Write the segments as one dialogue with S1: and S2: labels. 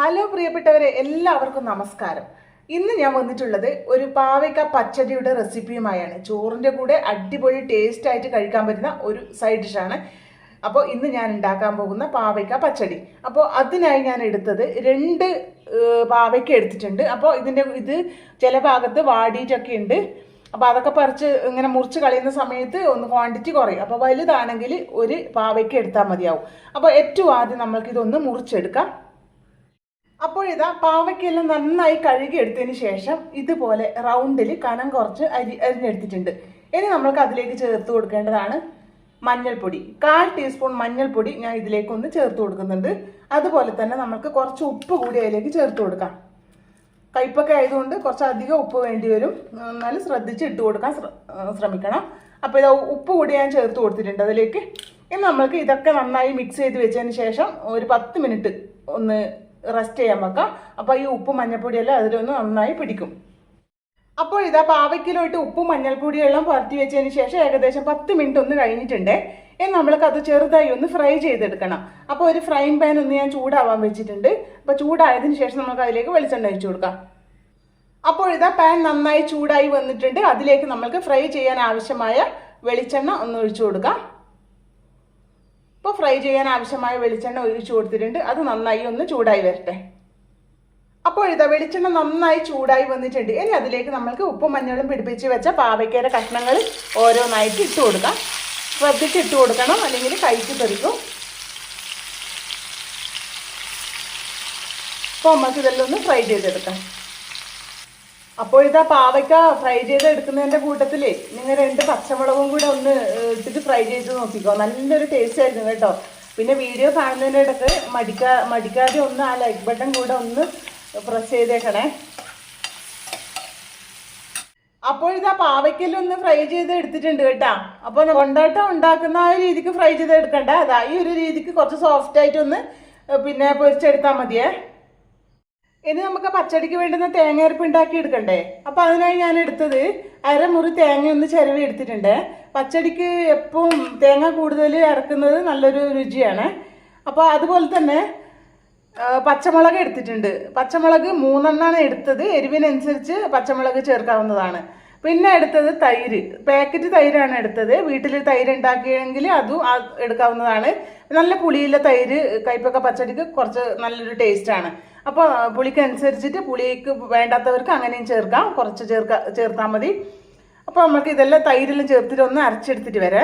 S1: Hello പ്രിയപ്പെട്ടവരെ എല്ലാവർക്കും നമസ്കാരം. ഇന്ന് ഞാൻ വന്നിട്ടുള്ളത് ഒരു പാവയ്ക്ക പച്ചടിയുടെ റെസിപ്പിയുമായാണ്. ചോറിന്റെ കൂടെ അടിപൊളി ടേസ്റ്റ് ആയിട്ട് കഴിക്കാൻ പറ്റുന്ന ഒരു സൈഡ് ഡിഷാണ് അപ്പോൾ ഇന്ന് ഞാൻ ഉണ്ടാക്കാൻ പോകുന്ന പാവയ്ക്ക പച്ചടി. അപ്പോൾ അതിനായി ഞാൻ എടുത്തത് രണ്ട് പാവയ്ക്ക എടുത്തിട്ടുണ്ട്. അപ്പോൾ ഇതിന്റെ ഇത് ചില ഭാഗത്ത് വാടിയിട്ടൊക്കെ ഉണ്ട്. അപ്പോൾ അതൊക്കെ പറിച്ച് ഇങ്ങനെ മുറിച്ച് കളയുന്ന സമയത്ത് ഒന്ന് ക്വാണ്ടിറ്റി കുറയും. അപ്പോൾ വലുതാണെങ്കിൽ ഒരു പാവയ്ക്ക എടുത്താൽ മതിയാവും. അപ്പോൾ ഏറ്റവും ആദ്യം നമ്മൾക്കിതൊന്ന് മുറിച്ചെടുക്കാം. അപ്പോൾ ഇതാ പാവയ്ക്കെല്ലാം നന്നായി കഴുകി എടുത്തതിന് ശേഷം ഇതുപോലെ റൗണ്ടിൽ കനം കുറച്ച് അരി അരിഞ്ഞെടുത്തിട്ടുണ്ട്. ഇനി നമ്മൾക്ക് അതിലേക്ക് ചേർത്ത് കൊടുക്കേണ്ടതാണ് മഞ്ഞൾപ്പൊടി. കാൽ ടീസ്പൂൺ മഞ്ഞൾപ്പൊടി ഞാൻ ഇതിലേക്ക് ഒന്ന് ചേർത്ത് കൊടുക്കുന്നുണ്ട്. അതുപോലെ തന്നെ നമുക്ക് കുറച്ച് ഉപ്പ് കൂടി അതിലേക്ക് ചേർത്ത് കൊടുക്കാം. കയ്പൊക്കെ ആയതുകൊണ്ട് കുറച്ച് അധികം ഉപ്പ് വേണ്ടി വരും. എന്നാലും ശ്രദ്ധിച്ച് ഇട്ട് കൊടുക്കാൻ ശ്രമിക്കണം. അപ്പോൾ ഇതാ ഉപ്പ് കൂടി ഞാൻ ചേർത്ത് കൊടുത്തിട്ടുണ്ട് അതിലേക്ക്. ഇനി നമ്മൾക്ക് ഇതൊക്കെ നന്നായി മിക്സ് ചെയ്ത് വെച്ചതിന് ശേഷം ഒരു പത്ത് മിനിറ്റ് ഒന്ന് റെസ്റ്റ് ചെയ്യാൻ വെക്കാം. അപ്പോൾ ഈ ഉപ്പ് മഞ്ഞൾപ്പൊടിയെല്ലാം അതിലൊന്ന് നന്നായി പിടിക്കും. അപ്പോൾ ഇതാ പാവയ്ക്കിലോട്ട് ഉപ്പും മഞ്ഞൾപ്പൊടിയെല്ലാം പുരട്ടി വെച്ചതിന് ശേഷം ഏകദേശം പത്ത് മിനിറ്റ് ഒന്ന് കഴിഞ്ഞിട്ടുണ്ട്. ഇനി നമ്മൾക്ക് അത് ചെറുതായി ഒന്ന് ഫ്രൈ ചെയ്തെടുക്കണം. അപ്പോൾ ഒരു ഫ്രൈങ് പാൻ ഒന്ന് ഞാൻ ചൂടാവാൻ വെച്ചിട്ടുണ്ട്. അപ്പോൾ ചൂടായതിന് ശേഷം നമുക്ക് അതിലേക്ക് വെളിച്ചെണ്ണ ഒഴിച്ചു കൊടുക്കാം. അപ്പോൾ ഇതാ പാൻ നന്നായി ചൂടായി വന്നിട്ടുണ്ട്. അതിലേക്ക് നമ്മൾക്ക് ഫ്രൈ ചെയ്യാൻ ആവശ്യമായ വെളിച്ചെണ്ണ ഒന്ന് ഒഴിച്ചു കൊടുക്കാം. ഇപ്പോൾ ഫ്രൈ ചെയ്യാൻ ആവശ്യമായ വെളിച്ചെണ്ണ ഒഴിച്ചു കൊടുത്തിട്ടുണ്ട്. അത് നന്നായി ഒന്ന് ചൂടായി വരട്ടെ. അപ്പോൾ ഇതാ വെളിച്ചെണ്ണ നന്നായി ചൂടായി വന്നിട്ടുണ്ട്. ഇനി അതിലേക്ക് നമ്മൾക്ക് ഉപ്പും മഞ്ഞളും പിടിപ്പിച്ച് വെച്ച പാവയ്ക്കയുടെ കഷ്ണങ്ങൾ ഓരോന്നായിട്ട് ഇട്ട് കൊടുക്കാം. ശ്രദ്ധിച്ച് ഇട്ട് കൊടുക്കണം. അല്ലെങ്കിൽ കൈക്ക് തെറിക്കും. അപ്പോൾ നമുക്ക് ഇതെല്ലാം ഒന്ന് ഫ്രൈ ചെയ്തെടുക്കാം. അപ്പോൾ ഇതാ പാവയ്ക്ക ഫ്രൈ ചെയ്ത് എടുക്കുന്നതിന്റെ കൂട്ടത്തിൽ നിങ്ങൾ രണ്ട് പച്ചമുളകും കൂടെ ഒന്ന് ഇട്ടിട്ട് ഫ്രൈ ചെയ്ത് നോക്കിക്കോ. നല്ലൊരു ടേസ്റ്റ് ആയിരുന്നു കേട്ടോ. പിന്നെ വീഡിയോ കാണുന്നതിന്റെ ഇടയ്ക്ക് മടിക്കാ മടിക്കാതെ ഒന്ന് ആ ലൈക്ക് ബട്ടൺ കൂടെ ഒന്ന് പ്രസ് ചെയ്തേക്കണേ. അപ്പോൾ ഇതാ പാവയ്ക്കെല്ലാം ഒന്ന് ഫ്രൈ ചെയ്ത് എടുത്തിട്ടുണ്ട് കേട്ടാ. അപ്പോൾ കൊണ്ടാട്ടം ഉണ്ടാക്കുന്ന ആ രീതിക്ക് ഫ്രൈ ചെയ്ത് എടുക്കണ്ട. അതാ ഈ ഒരു രീതിക്ക് കുറച്ച് സോഫ്റ്റ് ആയിട്ടൊന്ന് പിന്നെ പൊരിച്ചെടുത്താൽ മതിയേ. ഇനി നമുക്ക് പച്ചടിക്ക് വേണ്ടുന്ന തേങ്ങ അരപ്പ് ഉണ്ടാക്കി എടുക്കണ്ടേ? അപ്പോൾ അതിനായി ഞാൻ എടുത്തത് അരമുറി തേങ്ങ ഒന്ന് ചിരവി എടുത്തിട്ടുണ്ട്. പച്ചടിക്ക് എപ്പോഴും തേങ്ങ കൂടുതൽ ഇറക്കുന്നത് നല്ലൊരു രുചിയാണ്. അപ്പോൾ അതുപോലെ തന്നെ പച്ചമുളക് എടുത്തിട്ടുണ്ട്. പച്ചമുളക് മൂന്നെണ്ണാണ് എടുത്തത്. എരിവിനനുസരിച്ച് പച്ചമുളക് ചേർക്കാവുന്നതാണ്. പിന്നെ എടുത്തത് തൈര്. പാക്കറ്റ് തൈരാണ് എടുത്തത്. വീട്ടിൽ തൈര് ഉണ്ടാക്കിയെങ്കിൽ അതും എടുക്കാവുന്നതാണ്. നല്ല പുളിയുള്ള തൈര് കയ്പൊക്കെ പച്ചടിക്ക് കുറച്ച് നല്ലൊരു ടേസ്റ്റാണ് അപ്പോൾ പുളിക്ക് അനുസരിച്ചിട്ട് പുളിക്ക് വേണ്ടാത്തവർക്ക് അങ്ങനെയും ചേർക്കാം. കുറച്ച് ചേർക്ക ചേർത്താൽ മതി. അപ്പോൾ നമുക്ക് ഇതെല്ലാം തൈരെല്ലാം ചേർത്തിട്ട് ഒന്ന് അരച്ചെടുത്തിട്ട് വരെ.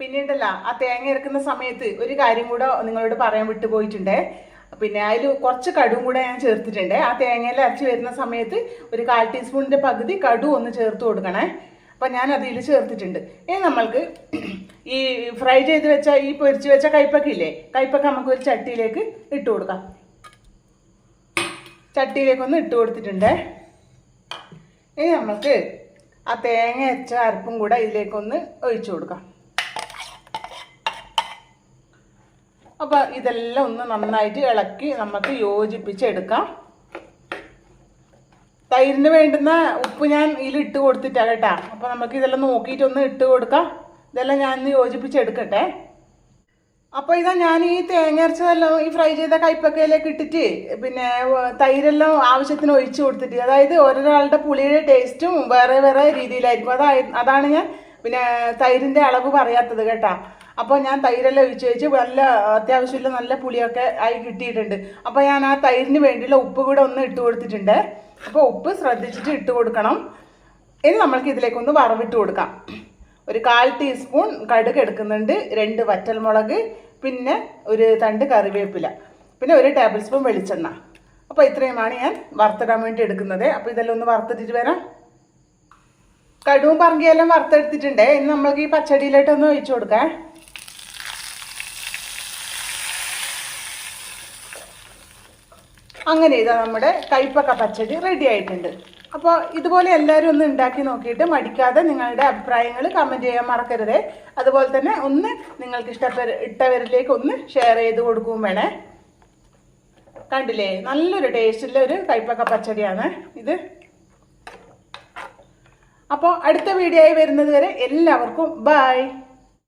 S1: പിന്നീടല്ല ആ തേങ്ങ ഇറക്കുന്ന സമയത്ത് ഒരു കാര്യം കൂടെ നിങ്ങളോട് പറയാൻ വിട്ടുപോയിട്ടുണ്ട് പിന്നെ അതിൽ കുറച്ച് കടുവും കൂടെ ഞാൻ ചേർത്തിട്ടുണ്ട്. ആ തേങ്ങയിൽ അരച്ച് വരുന്ന സമയത്ത് ഒരു കാൽ ടീസ്പൂണിന്റെ പകുതി കടു ഒന്ന് ചേർത്ത് കൊടുക്കണേ. അപ്പം ഞാൻ അതിൽ ചേർത്തിട്ടുണ്ട്. ഇനി നമ്മൾക്ക് ഈ ഫ്രൈ ചെയ്ത് വെച്ച ഈ പൊരിച്ച് വെച്ച കൈപ്പക്ക ഇല്ലേ കൈപ്പക്ക നമുക്ക് ഒരു ചട്ടിയിലേക്ക് ഇട്ട് കൊടുക്കാം. ചട്ടിയിലേക്കൊന്ന് ഇട്ട് കൊടുത്തിട്ടുണ്ട്. ഇനി നമുക്ക് ആ തേങ്ങ അരച്ച അരപ്പും കൂടെ ഇതിലേക്കൊന്ന് ഒഴിച്ചു കൊടുക്കാം. അപ്പോൾ ഇതെല്ലാം ഒന്ന് നന്നായിട്ട് ഇളക്കി നമുക്ക് യോജിപ്പിച്ചെടുക്കാം തൈരിന് വേണ്ടുന്ന ഉപ്പ് ഞാൻ ഇതിൽ ഇട്ട് കൊടുത്തിട്ടാണ് കേട്ടോ. അപ്പോൾ നമുക്ക് ഇതെല്ലാം നോക്കിയിട്ടൊന്ന് ഇട്ട് കൊടുക്കാം. ഇതെല്ലാം ഞാൻ യോജിപ്പിച്ചെടുക്കട്ടെ അപ്പോൾ ഇതാ ഞാൻ ഈ തേങ്ങ അരച്ചതെല്ലാം ഈ ഫ്രൈ ചെയ്ത കൈപ്പക്കയിലേക്ക് ഇട്ടിട്ട് പിന്നെ തൈരെല്ലാം ആവശ്യത്തിന് ഒഴിച്ചു കൊടുത്തിട്ട് അതായത് ഓരോരാളുടെ പുളിയുടെ ടേസ്റ്റും വേറെ വേറെ രീതിയിലായിരിക്കും. അതായി അതാണ് ഞാൻ പിന്നെ തൈരിന്റെ അളവ് പറയാത്തത് കേട്ടോ. അപ്പോൾ ഞാൻ തൈരെല്ലാം ഒഴിച്ച് വെച്ച് നല്ല അത്യാവശ്യമില്ല നല്ല പുളിയൊക്കെ ആയി കിട്ടിയിട്ടുണ്ട്. അപ്പോൾ ഞാൻ ആ തൈരിന് വേണ്ടിയുള്ള ഉപ്പ് കൂടെ ഒന്ന് ഇട്ട് കൊടുത്തിട്ടുണ്ട്. അപ്പോൾ ഉപ്പ് ശ്രദ്ധിച്ചിട്ട് ഇട്ട് കൊടുക്കണം. ഇനി നമ്മൾക്ക് ഇതിലേക്കൊന്ന് വറവിട്ട് കൊടുക്കാം. ഒരു കാൽ ടീസ്പൂൺ കടുക് എടുക്കുന്നുണ്ട്. രണ്ട് വറ്റൽമുളക് പിന്നെ ഒരു തണ്ട് കറിവേപ്പില. പിന്നെ ഒരു ടേബിൾ സ്പൂൺ വെളിച്ചെണ്ണ. അപ്പോൾ ഇത്രയുമാണ് ഞാൻ വറുത്തിടാൻ വേണ്ടി എടുക്കുന്നത്. അപ്പോൾ ഇതെല്ലാം ഒന്ന് വറുത്തിട്ടിട്ട് വരാം. കടുവും പറങ്കിയെല്ലാം വറുത്തെടുത്തിട്ടുണ്ട്. ഇനി നമ്മൾക്ക് ഈ പച്ചടിയിലോട്ടൊന്ന് ഒഴിച്ചു കൊടുക്കാം. അങ്ങനെ ഇതാ നമ്മുടെ കൈപ്പക്ക പച്ചടി റെഡി ആയിട്ടുണ്ട്. അപ്പോൾ ഇതുപോലെ എല്ലാവരും ഒന്ന് ഉണ്ടാക്കി നോക്കിയിട്ട് മടിക്കാതെ നിങ്ങളുടെ അഭിപ്രായങ്ങൾ കമന്റ് ചെയ്യാൻ മറക്കരുത്. അതുപോലെ തന്നെ ഒന്ന് നിങ്ങൾക്ക് ഇഷ്ടപ്പെട്ട ഇട്ടവരിലേക്ക് ഒന്ന് ഷെയർ ചെയ്ത് കൊടുക്കുകയും വേണേ. കണ്ടില്ലേ? നല്ലൊരു ടേസ്റ്റുള്ള ഒരു കൈപ്പക്ക പച്ചടിയാണ് ഇത്. അപ്പോൾ അടുത്ത വീഡിയോ ആയി വരുന്നത് വരെ എല്ലാവർക്കും ബായ്